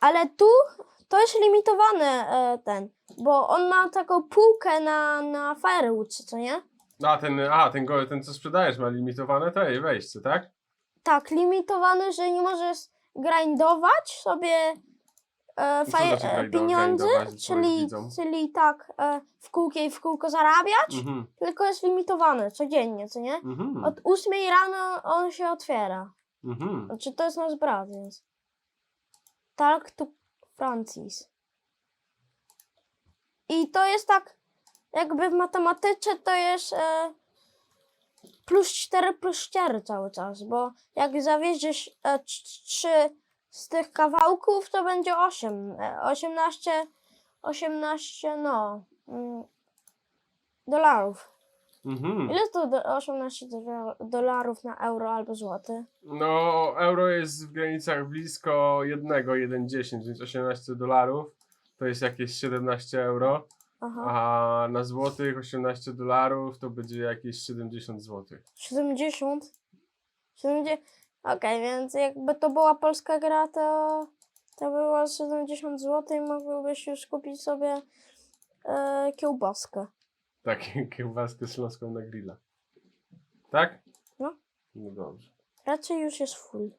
Ale tu to jest limitowany e, ten, bo on ma taką półkę na, na Firewood, co nie? A ten, a, ten, go, ten co sprzedajesz ma limitowane to jej wejście, tak? Tak, limitowany, że nie możesz grindować sobie e, Co faj- znaczy e, pieniądze, grindować, powiedz czyli, widzom? czyli tak e, w kółko i w kółko zarabiać, Mhm. tylko jest limitowany codziennie, co nie? Mhm. Od 8 rano on się otwiera. Mhm. Znaczy to jest nasz brat, więc. Talk to Francis. I to jest tak, jakby w matematyce to jest e, plus 4 plus 4 cały czas, bo jak zawiedziesz e, 3 z tych kawałków, to będzie 8. E, 18, 18, no, mm, dolarów. Mhm. Ile to do, 18 dola- dolarów na euro albo złoty? No, euro jest w granicach blisko 1, 1,10, więc 18 dolarów to jest jakieś 17 euro, Aha. a na złotych 18 dolarów to będzie jakieś 70 złotych. 70? 70? Okej, więc jakby to była polska gra, to to było 70 zł i mógłbyś już kupić sobie e, kiełbaskę. Tak, kiełbaskę śląską na grilla. Tak? No. No dobrze. Raczej już jest full.